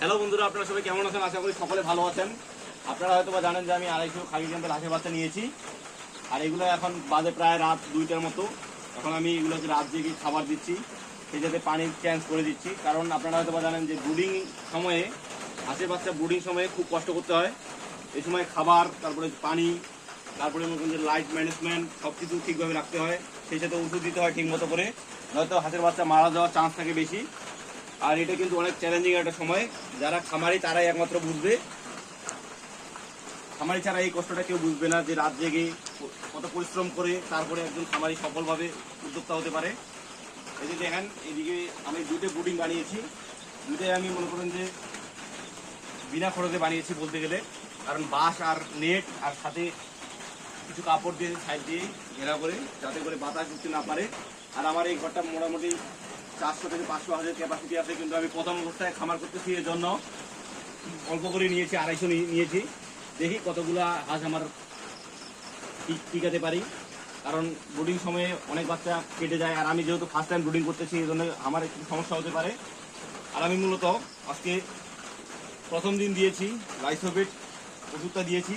Hello বন্ধুরা, আপনারা সবাই কেমন আছেন? আশা করি সকলে ভালো আছেন। আপনারা হয়তো বা জানেন যে আমি আড়াইশো খাগি ক্যাম্পের বাচ্চা নিয়েছি। আর এগুলো এখন বাজে প্রায় রাত দুইটার মতো। এখন আমি এগুলোকে রাত জেগে খাবার দিচ্ছি, সেই যাতে পানি চেঞ্জ করে দিচ্ছি। কারণ আপনারা হয়তো বা জানেন যে ব্রুডিং সময়ে হাঁসের বাচ্চা ব্রুডিং সময়ে খুব কষ্ট করতে হয়। এই সময় খাবার, তারপরে পানি, তারপরে মনে যে লাইট ম্যানেজমেন্ট সব কিছু ঠিকভাবে রাখতে হয়। সেই সাথে ওষুধ দিতে হয় ঠিক মতো করে। নয়তো হাঁসের বাচ্চা মারা যাওয়ার চান্স থাকে বেশি। আর এটা কিন্তু অনেক চ্যালেঞ্জিং একটা সময়। যারা খামারি, তারাই একমাত্র বুঝবে। খামারি ছাড়া এই কষ্টটা কেউ বুঝবে না যে রাত জেগে কত পরিশ্রম করে তারপরে একজন খামারি সফলভাবে উদ্যোক্তা হতে পারে। এই যে দেখেন, এদিকে আমি দুটো বুডিং বানিয়েছি। দুটাই আমি মনে করেন যে বিনা খরচে বানিয়েছি বলতে গেলে। কারণ বাঁশ আর নেট আর সাথে কিছু কাপড় দিয়ে সাইড দিয়ে ঘেরা করে, যাতে করে বাতাস ঢুকতে না পারে। আর আমার এই ঘরটা মোটামুটি চারশো থেকে পাঁচশো হাজার ক্যাপাসিটি আছে, কিন্তু আমি প্রথম অবস্থায় খামার করতেছি এর জন্য অল্প করে নিয়েছি, আড়াইশো নিয়ে- নিয়েছি। দেখি কতগুলা হাঁস আমার টিকাতে পারি। কারণ ব্রুডিং সময়ে অনেক বাচ্চা কেটে যায়, আর আমি যেহেতু ফার্স্ট টাইম ব্রুডিং করতেছি এই জন্য আমার একটু সমস্যা হতে পারে। আর আমি মূলত আজকে প্রথম দিন দিয়েছি লাইসোবিট ওষুধটা দিয়েছি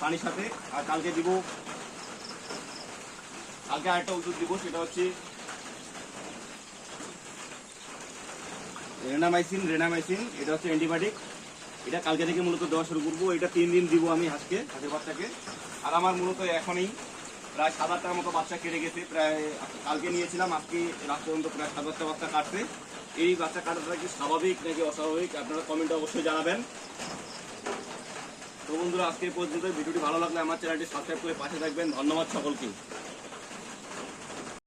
পানির সাথে, আর কালকে দিব কালকে আরেকটা ওষুধ দিব, সেটা হচ্ছে রেনামাইসিন রেনামাইসিন এটা হচ্ছে অ্যান্টিবায়োটিক এটা কালকে থেকে মূলত দেওয়া শুরু করব। এটা তিন দিন দিব আমি হাঁসকে হাঁসের বাচ্চাকে। আর আমার মূলত এখনই প্রায় সাত আটটার মতো বাচ্চা কেটে গেছে। প্রায় কালকে নিয়েছিলাম, আজকে রাত পর্যন্ত প্রায় সাত আটটা বাচ্চা কাটছে। এই বাচ্চা কাটাটা কি স্বাভাবিক নাকি অস্বাভাবিক, আপনারা কমেন্টে অবশ্যই জানাবেন। তো বন্ধুরা, আজকে পর্যন্ত ভিডিওটি ভালো লাগলে আমার চ্যানেলটি সাবস্ক্রাইব করে পাশে থাকবেন। ধন্যবাদ সকলকে।